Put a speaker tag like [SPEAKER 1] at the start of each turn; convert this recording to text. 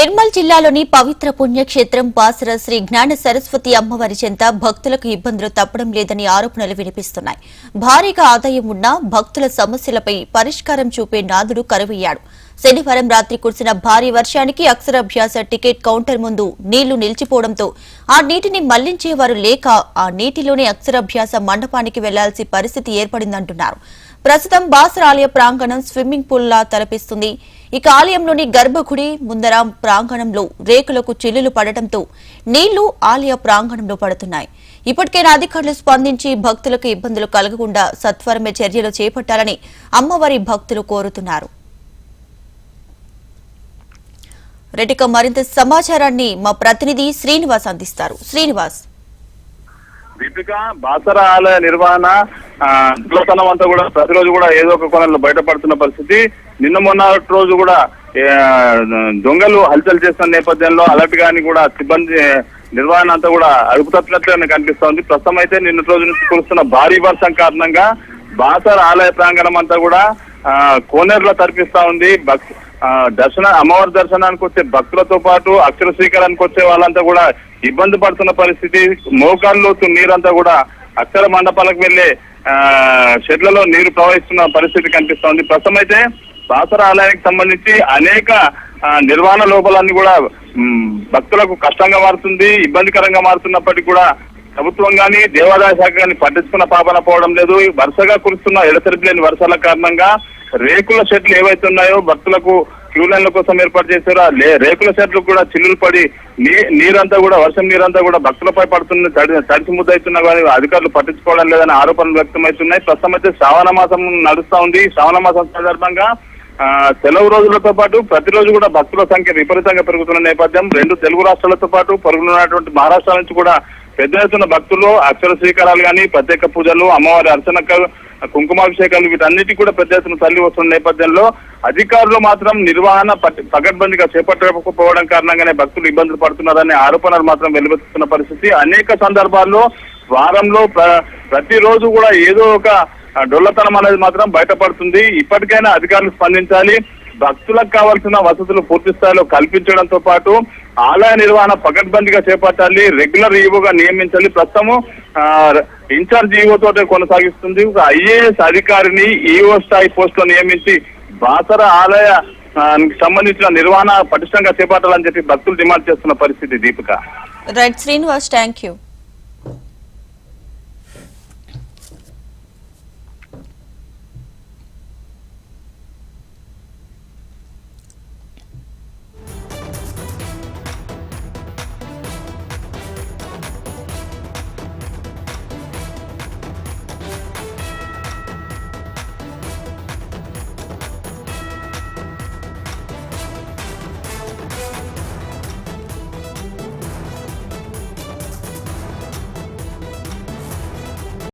[SPEAKER 1] నిర్మల్ జిల్లాలోని పవిత్ర పుణ్యక్షేత్రం బాసర శ్రీ జ్ఞాన సరస్వతి అమ్మవారి చెంత భక్తులకు ఇబ్బందులు తప్పడం లేదని ఆరోపణలు వినిపిస్తున్నాయి. భారీగా ఆదాయం ఉన్న భక్తుల సమస్యలపై పరిష్కారం చూపే నాదుడు కరువయ్యాడు. శనివారం రాత్రి కురిసిన భారీ వర్షానికి అక్షరాభ్యాస టికెట్ కౌంటర్ ముందు నీళ్ళు నిలిచిపోవడంతో ఆ నీటిని మళ్ళించేవారు లేక ఆ నీటిలోనే అక్షరాభ్యాస మండపానికి వెళ్ళాల్సి పరిస్థితి ఏర్పడిందంటున్నారు. ప్రస్తుతం బాసర ఆలయ ప్రాంగణం స్విమ్మింగ్ పూల్ లా తలపిస్తుంది. ఇక ఆలయంలోని గర్భగుడి ముందర ప్రాంగణంలో రేకులకు చిల్లులు పడటంతో నీళ్ళు ఆలయ ప్రాంగణంలో పడుతున్నాయి. ఇప్పటికైనా అధికారులు స్పందించి భక్తులకు ఇబ్బందులు కలగకుండా సత్వరమే చర్యలు చేపట్టాలని అమ్మవారి భక్తులు కోరుతున్నారు. రెటిక మరింత సమాచారాన్ని మా ప్రతినిధి శ్రీనివాస్ అందిస్తారు. శ్రీనివాస్.
[SPEAKER 2] దీపిక బాసర ఆలయ నిర్వహణ ఆ, అంతా కూడా ప్రతిరోజు కూడా ఏదో ఒక కోణంలో బయటపడుతున్న పరిస్థితి. నిన్న మొన్న రోజు కూడా దొంగలు హల్చల్ చేస్తున్న నేపథ్యంలో అలర్ట్ గాని కూడా సిబ్బంది నిర్వహణ అంతా కూడా అదుపు కనిపిస్తోంది. ప్రస్తుతం అయితే నిన్న రోజు నుంచి కురుస్తున్న భారీ వర్షం కారణంగా బాసర ఆలయ ప్రాంగణం అంతా కూడా ఆ, కోనేరులో తరిపిస్తా ఉంది. భక్తి దర్శన అమ్మవారి దర్శనానికి వచ్చే భక్తులతో పాటు అక్షర స్వీకారానికి వచ్చే వాళ్ళంతా కూడా ఇబ్బంది పడుతున్న పరిస్థితి మోకాళ్ళు నీరంతా కూడా అక్షర మండపాలకు వెళ్ళే ఆ, షెడ్లలో నీరు ప్రవహిస్తున్న పరిస్థితి కనిపిస్తోంది. ప్రస్తుతం అయితే బాసర ఆలయానికి సంబంధించి అనేక నిర్వహణ లోపాలన్నీ కూడా భక్తులకు కష్టంగా మారుతుంది ఇబ్బందికరంగా మారుతున్నప్పటికీ కూడా ప్రభుత్వం కానీ దేవాదాయ శాఖ కానీ పట్టించుకున్న పాపన పోవడం లేదు. వరుసగా కురుస్తున్న ఎడతెరిపి లేని వర్షాల కారణంగా రేకుల షెడ్లు ఏవైతే ఉన్నాయో భక్తులకు క్యూ లైన్ల కోసం ఏర్పాటు చేశారో ఆ లే- రేకుల షెడ్లు కూడా చిల్లులు పడి నీ నీరంతా కూడా వర్షం నీరంతా కూడా భక్తులపై పడుతున్న తడి తడిసి ముద్దవుతున్నా కానీ అధికారులు పట్టించుకోవడం లేదని ఆరోపణలు వ్యక్తమవుతున్నాయి. ప్రస్తుతం అయితే శ్రావణ మాసం నడుస్తా ఉంది. శ్రావణ మాసం సందర్భంగా సెలవు రోజులతో పాటు ప్రతిరోజు కూడా భక్తుల సంఖ్య విపరీతంగా పెరుగుతున్న నేపథ్యం. రెండు తెలుగు రాష్ట్రాలతో పాటు పొరుగునున్నటువంటి మహారాష్ట్ర నుంచి కూడా పెద్ద ఎత్తున భక్తులు అక్షర స్వీకారాలు కానీ ప్రత్యేక పూజలు అమ్మవారి అర్చన కుంకుమాభిషేకాలు వీటన్నిటి కూడా పెద్ద ఎత్తున తల్లి వస్తున్న నేపథ్యంలో అధికారులు మాత్రం నిర్వహణ పట్- పకడ్బందీగా చేపట్టకపోవడం కారణంగానే భక్తులు ఇబ్బందులు పడుతున్నారనే ఆరోపణలు మాత్రం వెలువెత్తుతున్న పరిస్థితి. అనేక సందర్భాల్లో వారంలో ప్ర- ప్రతిరోజు కూడా ఏదో ఒక డొల్లతనం అనేది మాత్రం బయటపడుతుంది. ఇప్పటికైనా అధికారులు స్పందించాలి. భక్తులకు కావాల్సిన వసతులు పూర్తి స్థాయిలో కల్పించడంతో పాటు ఆలయ నిర్వహణ పకడ్బందీగా చేపట్టాలి రెగ్యులర్ ఈవోగా నియమించాలి. ప్రస్తుతము ఇన్ఛార్జ్ ఈవోతో తోటే కొనసాగిస్తుంది. ఒక ఐఏఎస్ అధికారిని ఈఓ స్థాయి పోస్ట్లో నియమించి బాసర ఆలయ సంబంధించిన నిర్వహణ పటిష్టంగా చేపట్టాలని చెప్పి భక్తులు డిమాండ్ చేస్తున్న పరిస్థితి Deepika.
[SPEAKER 1] Right Srinivas thank you